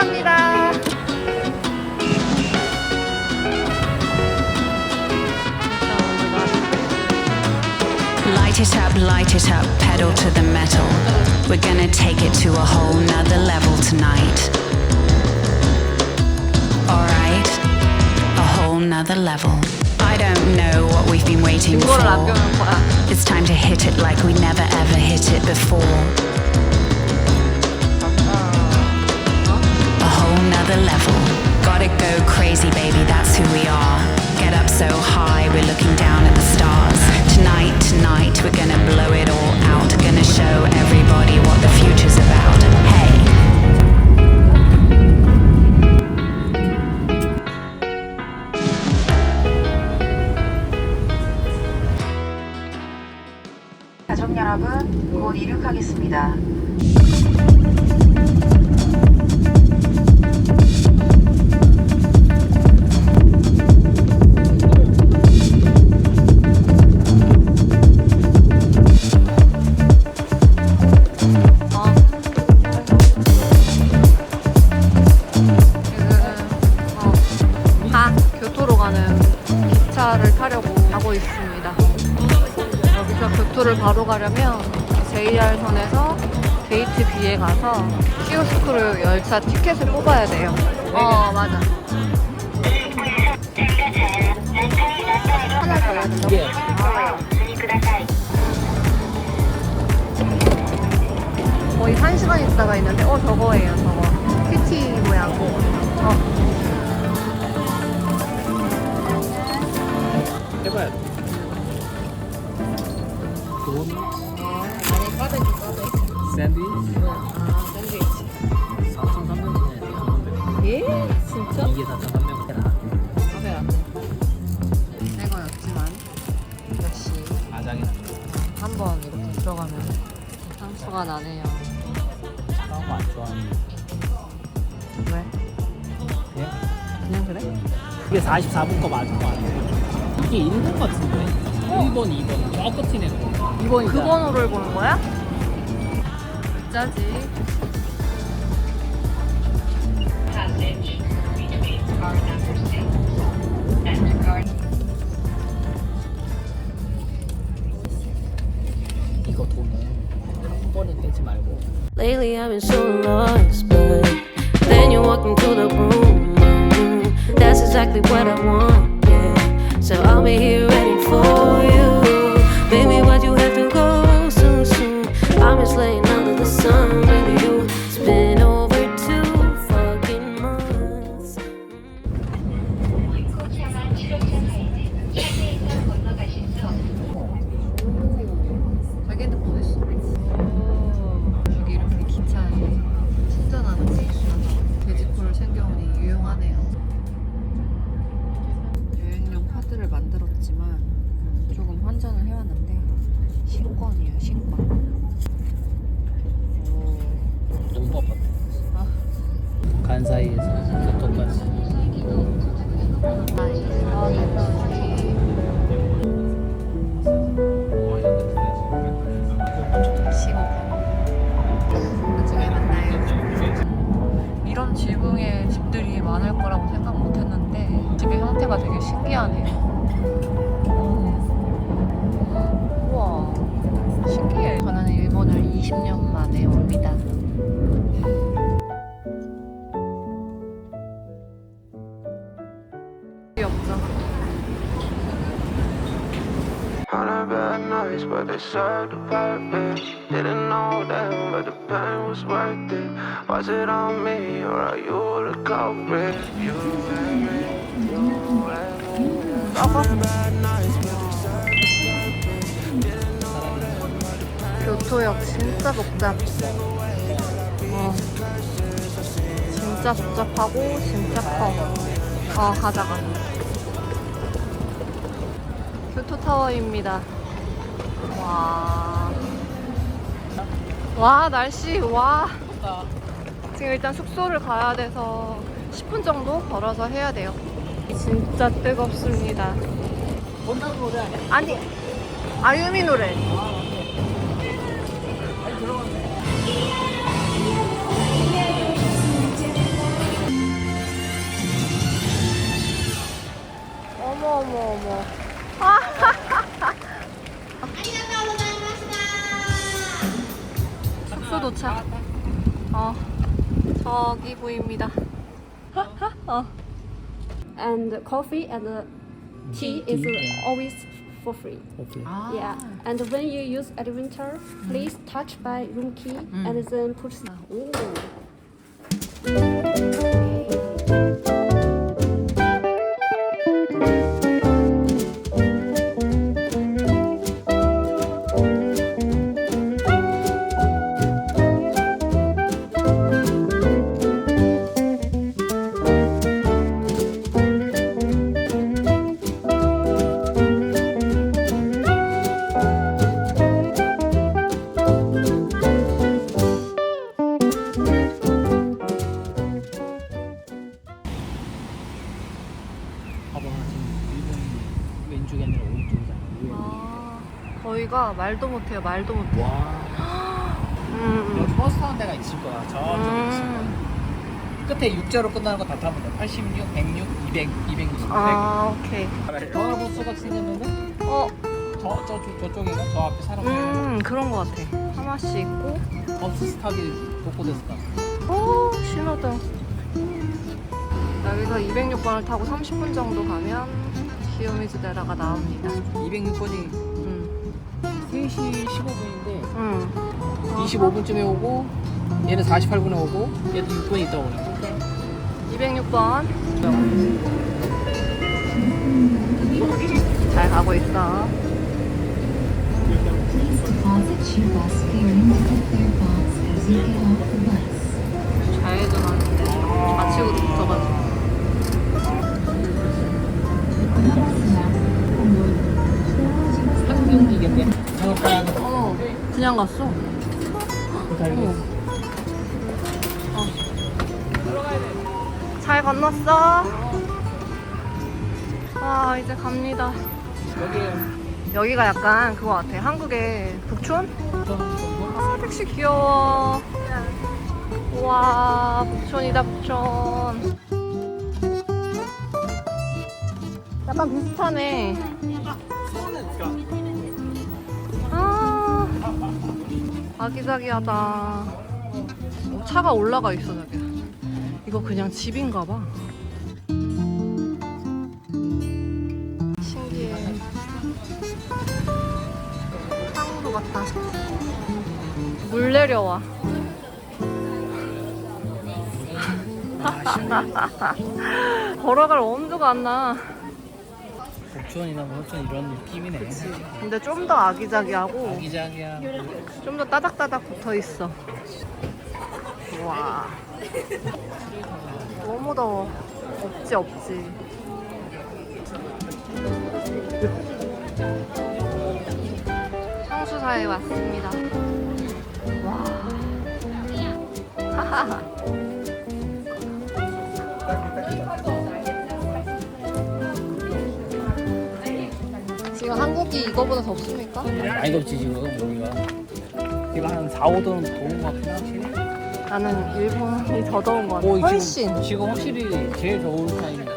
감사합니다. Light it up, light it up, pedal to the metal. We're gonna take it to a whole nother level tonight. Alright, a whole nother level. I don't know what we've been waiting 이거를 for. 남겨놓은 거야. It's time to hit it like we never ever hit it before. Whole nother level. Gotta go crazy, baby, that's who we are. Get up so high, we're looking down at the stars. Tonight, tonight, we're gonna blow it all out. Gonna show everybody what the future's about. 열차 티켓을 뽑아야 돼요. 어 맞아. 하나 더 해야 된다고? 거의 한 시간 있다가 있는데 어 저거예요 저거. PT 모양 어. 해봐야 돼. 돈, 아니 샌드위치, 아 샌드위치 진짜? 이게 4,300원이라 까베라. 새 거였지만 역시 아장이 한번 이렇게 들어가면 상처가 나네요. 싸운 거안 좋아하는데 왜? 그냥 그냥 그래? 이게 44분 거 맞은 거 같아 이게 있는 거 같은데? 1번, 2번 저 끝이네 2번이다. 그 번호를 보는 거야? 짜지 이거 돈은 한 번에 떼지 말고 Lately I've been so lost, but then you walked into the room. mm, That's exactly what I want, yeah. So I'll be here ready for But they served a purpose. Didn't know them, but the pain was worth it. Was it on me, or are you the culprit? You and me, you and me. On a bad nights, but they served 교토역 진짜 복잡. 어. 진짜 복잡하고 진짜 커. 어, 가자, 가자. 교토타워입니다. 와. 와, 날씨, 와. 지금 일단 숙소를 가야 돼서 10분 정도 걸어서 해야 돼요. 진짜 뜨겁습니다. 뭔가 노래 아니, 아유미 노래. 어머, 어머, 어머. 아! 도착. 어, 저기 보입니다. 어. and coffee and uh, tea is always for free. 오케이. Yeah, and when you use adventure, please touch by room key and then put. 오. 말도 못해. 와. 음. 여기 버스 타는 데가 있을 거야. 저쪽에 있을 거야. 음. 끝에 6자로 끝나는 거 다 타면 돼. 86, 106, 200, 260, 100. 아, 오케이. 전화 부스가 생겼는데 어, 저, 저, 저, 저쪽인가? 저 앞에 사람 음, 그런 것 같아. 하나씩 있고. 버스 스탑이 독고됐을까? 오, 신호등. 여기서 206번을 타고 30분 정도 가면 시오미즈데라가 나옵니다. 206번이 음, 3시 15분인데 음. 25분쯤에 오고 얘는 48분에 오고 얘도 6분 있다 오네 206번. 잘 가고 있어. Please deposit your bus fare into the fare box as you get off 그냥 갔어. 달고 잘 건넜어. 와, 이제 갑니다. 여기 여기가 약간 그거 같아. 한국의 북촌? 좀 아, 택시 귀여워. 와, 북촌이다, 북촌. 약간 비슷하네. 아기자기하다. 어, 차가 올라가 있어, 저기. 이거 그냥 집인가 봐. 신기해. 항구 같다. 물 내려와. 걸어갈 엄두가 안 나. 북촌이나 뭐 호촌 이런 느낌이네 근데 좀 더 아기자기하고 아기자기야 좀 더 따닥따닥 붙어 있어. 와. 너무 더워. 없지, 없지. 성수사에 왔습니다. 와. 한 국이 이거보다 덥습니까? 많이 덥지 지금 여기가 지금 한 4, 5도는 더운 것 같긴 확실히 나는 일본이 더 더운 것 같아. 오, 훨씬. 지금, 지금 확실히 제일 더운 타임이다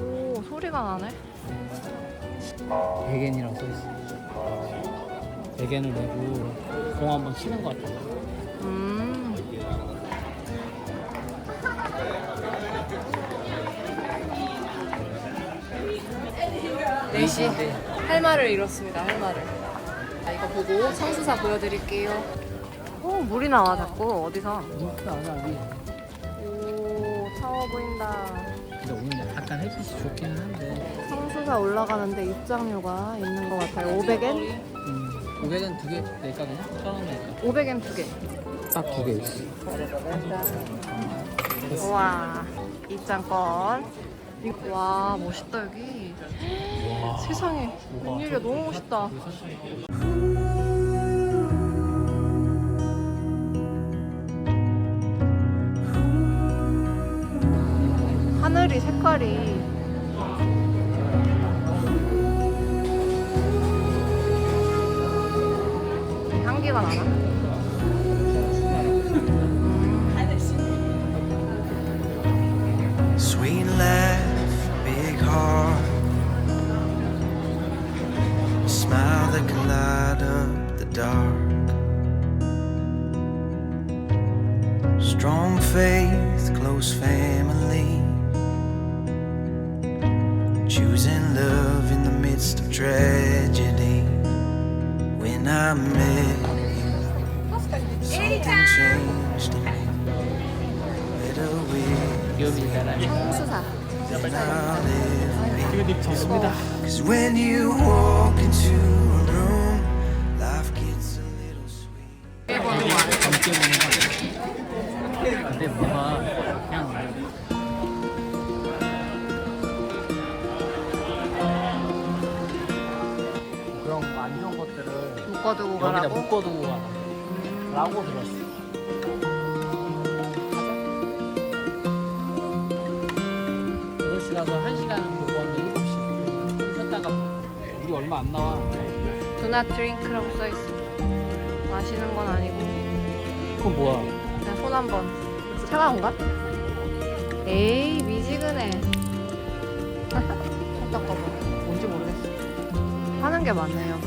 오, 소리가 나네. 백엔이라고 써있어 백엔을 내고 공 한번 치는 것 같아 음. 네시 할 말을 잃었습니다. 할 말을. 자, 이거 보고 성수사 보여드릴게요. 오 물이 나와 자꾸 어디서? 하니 오 차워 보인다. 근데 오늘 약간 햇빛이 좋기는 한데 성수사 올라가는데 입장료가 있는 것 같아요. 500엔? 음, 500은 두개 낼까 그냥? 천원 낼까? 500엔 두 개. 딱 두 개 있어 우와 입장권. 와 멋있다 여기. 세상에 웬일이야 너무 멋있다. 하늘이 색깔이 dark. Strong faith, close family. Choosing love in the midst of tragedy. When I met you, something changed in me. Better with 기업이 잘해. 향수사. than I'll ever be. 기업이 좋습니다. Cause when you walk into 묶어두고 여기다 가라고? 묶어두고 가라고 들었어. 여덟 시 가서 한 시간 보고 하면 일곱 시 쉬었다가 우리 얼마 안 나와. Do not drink라고 써있어. 마시는 건 아니고. 그건 뭐야? 그냥 손 한번. 차가운가? 에이, 미지근해. 손 닦아봐. 뭔지 모르겠어. 하는 게 많네, 여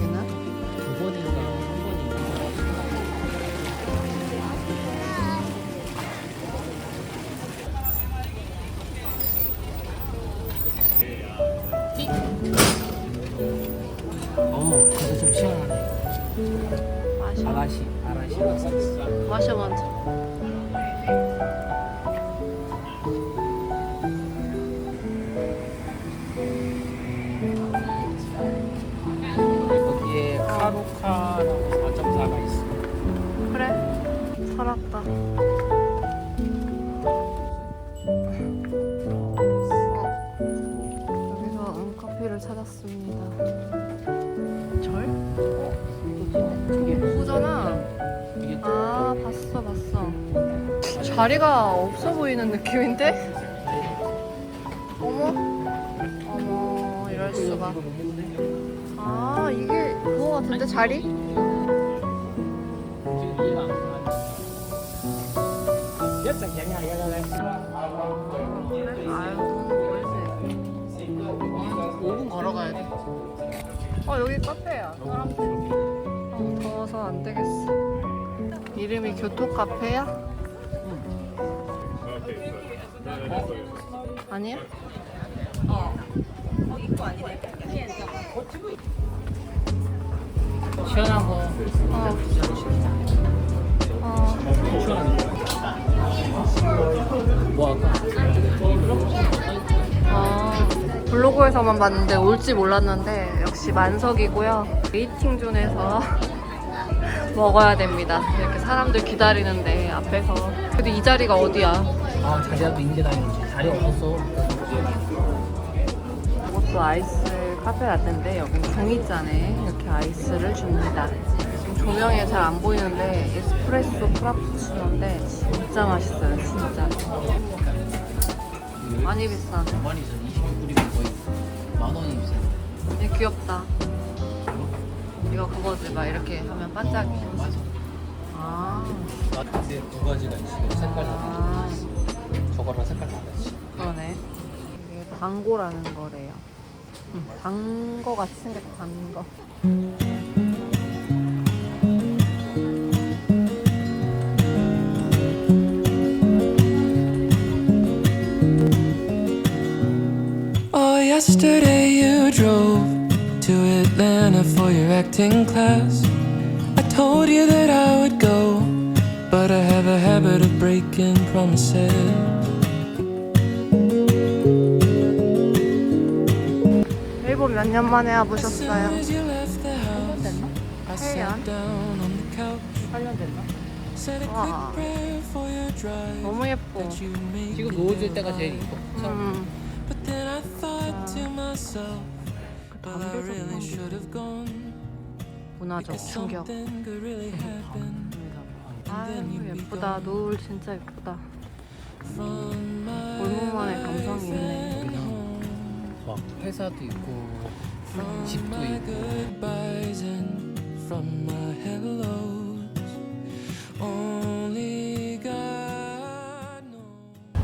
어, 근데 좀 시원하네. 아라시가 싹. 마셔, 먼저. 같은데, 자리? 지금 이해가 안 가. 아유, 너무 멀지. 5분 걸어가야 돼. 어, 여기 카페야. 사람들. 어, 더워서 안 되겠어. 이름이 교토 카페야? 아니야? 거. 어. 어, 시원한 거. 뭐 할까? 어, 블로그에서만 봤는데 올지 몰랐는데 역시 만석이고요. 웨이팅 존에서 먹어야 됩니다. 이렇게 사람들 기다리는데 앞에서. 근데 이 자리가 어디야? 아, 인제 다니지. 자리 없었어. 이것도 아이스 카페 라떼인데 여기는 종이잔에 이렇게 아이스를 줍니다. 지금 조명이 잘안 보이는데 에스프레소 프라푸치노인데 진짜 맛있어요, 진짜. 많이 비싸네. 많이 있어. 26불이면 거의 만 원이 비싸. 얘 귀엽다. 이거 그거지, 막 이렇게 하면 반짝이. 맞아. 아, 마트에 두 가지가 있어. 색깔 다 아, 다르지. 저거랑 색깔 다 다르지. 그러네. 이게 방고라는 거래요. 응, 방거 같이 생겼다, 방거. Oh, yesterday you drove to Atlanta for your acting class. I told you that I would go, but I have a habit of breaking promises. 몇 년 만에 와보셨어요? As you left the house, I Hey, sat down on the couch, 8년 됐나? said a Wow. quick prayer for your drive. 너무 예뻐. 지금 놓아줄 때가 제일 이뻐. 음, But then I thought to myself, well, I 담배도 really 좀 should have gone. 문화적 충격. 아유, 예쁘다. 노을 진짜 예쁘다. 골목만의 감성이 있네. 막 회사도 있고 집도 my 있고 goodbyes and from my hellos. Only God knows.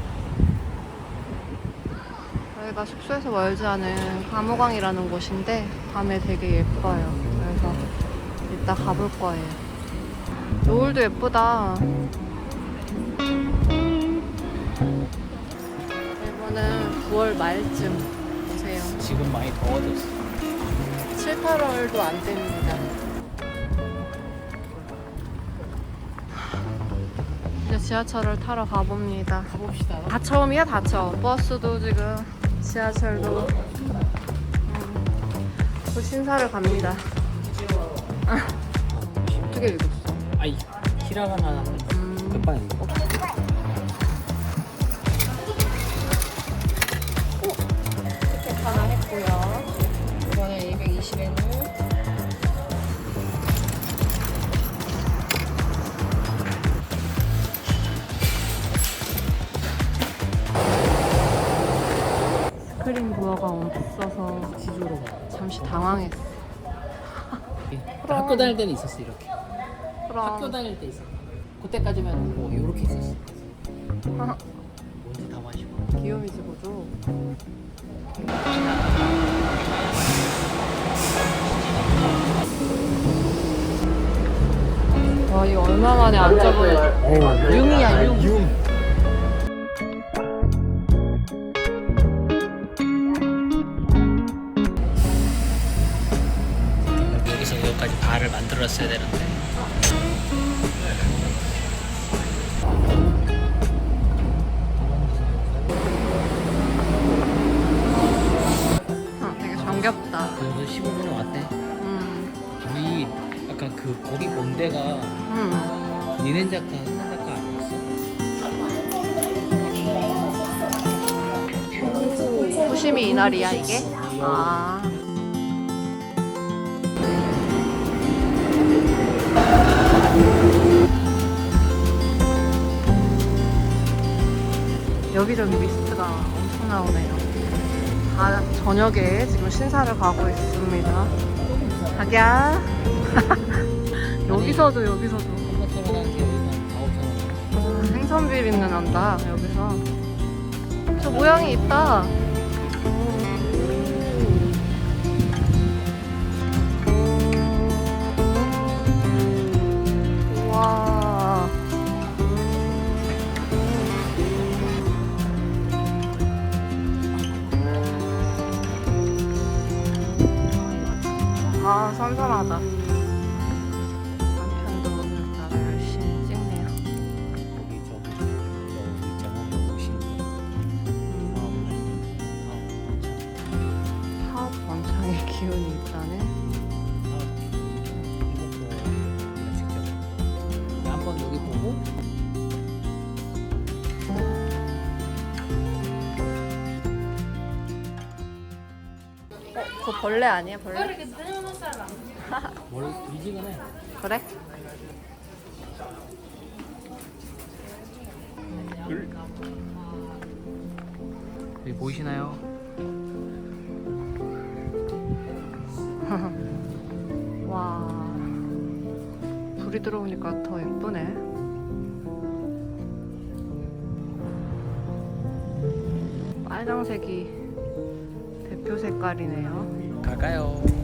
저희가 숙소에서 멀지 않은 감호강이라는 곳인데 밤에 되게 예뻐요. 그래서 이따 가볼 거예요. 노을도 예쁘다. 일본은 9월 말쯤. 지금 많이 더워졌어. 7, 8월도 안 됩니다. 이제 지하철을 타러 가봅니다. 가봅시다. 다 처음이야 다 처음. 버스도 지금 지하철도 음, 또 신사를 갑니다. 아, 어떻게 읽었어? 아이 히라가나 음, 몇 방인데? 220엔을 스크린 부어가 없어서 가. 잠시 당황했어. 학교 다닐 때는 있었어 이렇게. 학교 다닐 때 있어. 그때까지면 뭐 이렇게 있었어. 뭔지 다 마시고. 귀요미지 보죠. 와 이거 얼마 만에 앉아보니 융이야 융. 여기서 여기까지 발을 만들었어야 되는데. 그 거기 본 데가 음. 니넨 작가, 작가 아니었어? 후심이 이날이야 이게? 아. 여기저기 미스트가 엄청 나오네요. 다 저녁에 지금 신사를 가고 있습니다. 자기야. 여기서도 여기서도 컴퓨터로 하는 게 여기가 4, 5천 원. 아, 생선 비빔내 난다 여기서. 저 모양이 있다. 와. 아, 선선하다. 벌레 아니야, 벌레? 뭘 미지근해. 그래? 여기 보이시나요? 와. 불이 들어오니까 더 예쁘네. 빨강색이 대표 색깔이네요. 갈까요?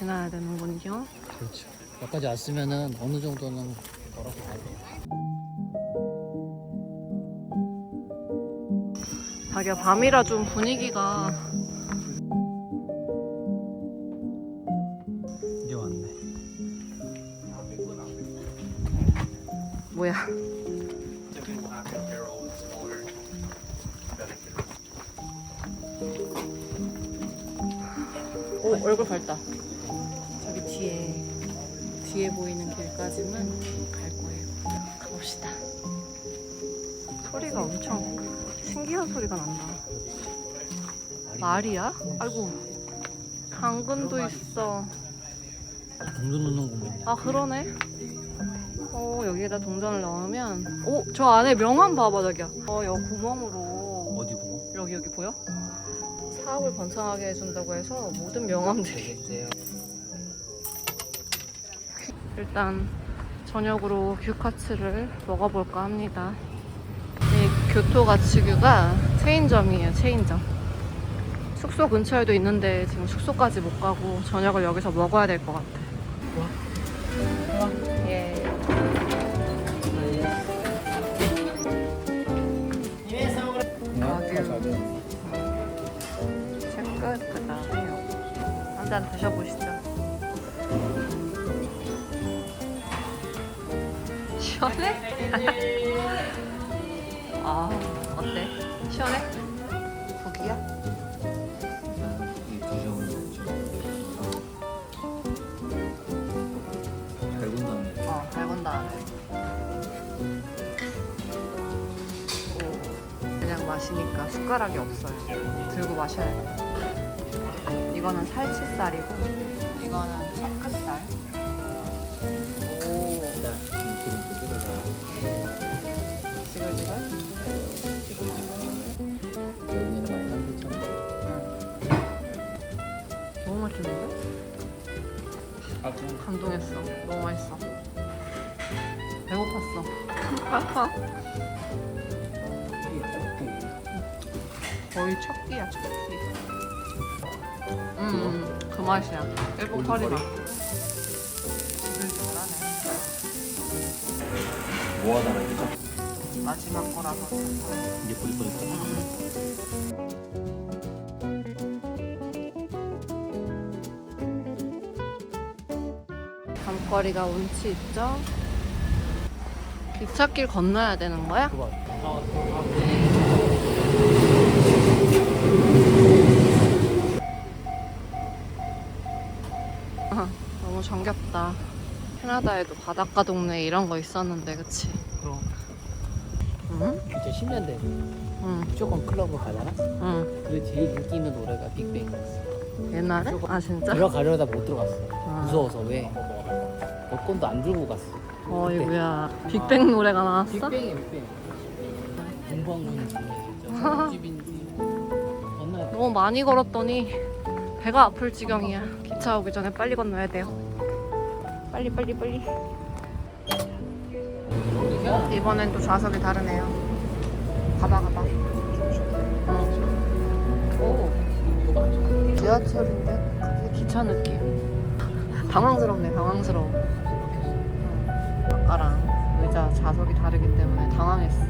지나야 되는군요. 그렇죠. 여기까지 왔으면은 어느 정도는 걸어서 가야 돼요. 자기야 밤이라 좀 분위기가 이제 왔네. 뭐야? 오 얼굴 밝다. 뒤에 보이는 길까지만 갈 거예요. 가봅시다. 소리가 엄청 신기한 소리가 난다. 말이야? 아이고 당근도 있어. 동전 넣는 공간. 아 그러네. 어 여기에다 동전을 넣으면 오저 안에 명함 봐봐 자기야. 어 여기 구멍으로 어디 보고? 여기 여기 보여? 사업을 번창하게 해준다고 해서 모든 명함들이 되겠어요. 일단 저녁으로 규카츠를 먹어볼까 합니다. 이 교토가츠규가 체인점이에요, 체인점. 숙소 근처에도 있는데 지금 숙소까지 못 가고 저녁을 여기서 먹어야 될 것 같아. 예. 채끝 그다음에 한잔 드셔보시죠. 시원해? 아 어때? 시원해? 고기야? 어 마시니까 숟가락이 없어요 들고 마셔야 돼 이거는 살치살이고 이거는 지글지글 너무 맛있는데? 감동했어. 너무 맛있어. 배고팠어. 거의 첫 끼야, 첫 끼. 음, 그 맛이야. 일본 커리 맛. 뭐 하다가 이거? 마지막 거라서. 이게 보일 뻔했어. 밤거리가 운치 있죠? 기찻길 건너야 되는 거야? 아, 너무 정겹다. 캐나다에도 바닷가 동네 이런 거 있었는데, 그치? 그럼. 응? 2010년대 응, 무조건 클럽을 가잖아? 응. 근데 제일 인기 있는 노래가 빅뱅이었어. 옛날에? 아, 진짜? 들어가려다 못 들어갔어. 아. 무서워서 왜? 여권도 안 들고 갔어. 어이구야. 빅뱅 노래가 나왔어? 빅뱅이 빅뱅. 공방군인지 집인지. 너무 많이 걸었더니 배가 아플 지경이야. 기차 오기 전에 빨리 건너야 돼요. 빨리, 빨리, 빨리. 이번엔 또 좌석이 다르네요. 가봐, 가봐. 오, 지하철인데 갑자기 기차 느낌. 당황스럽네, 당황스러워. 응. 아까랑 의자 좌석이 다르기 때문에 당황했어.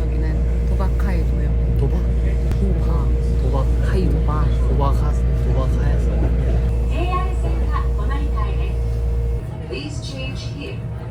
여기는 도바카이도요. 도박? 도바, 도박하이도 도바. 도박하 도박하였어. Please here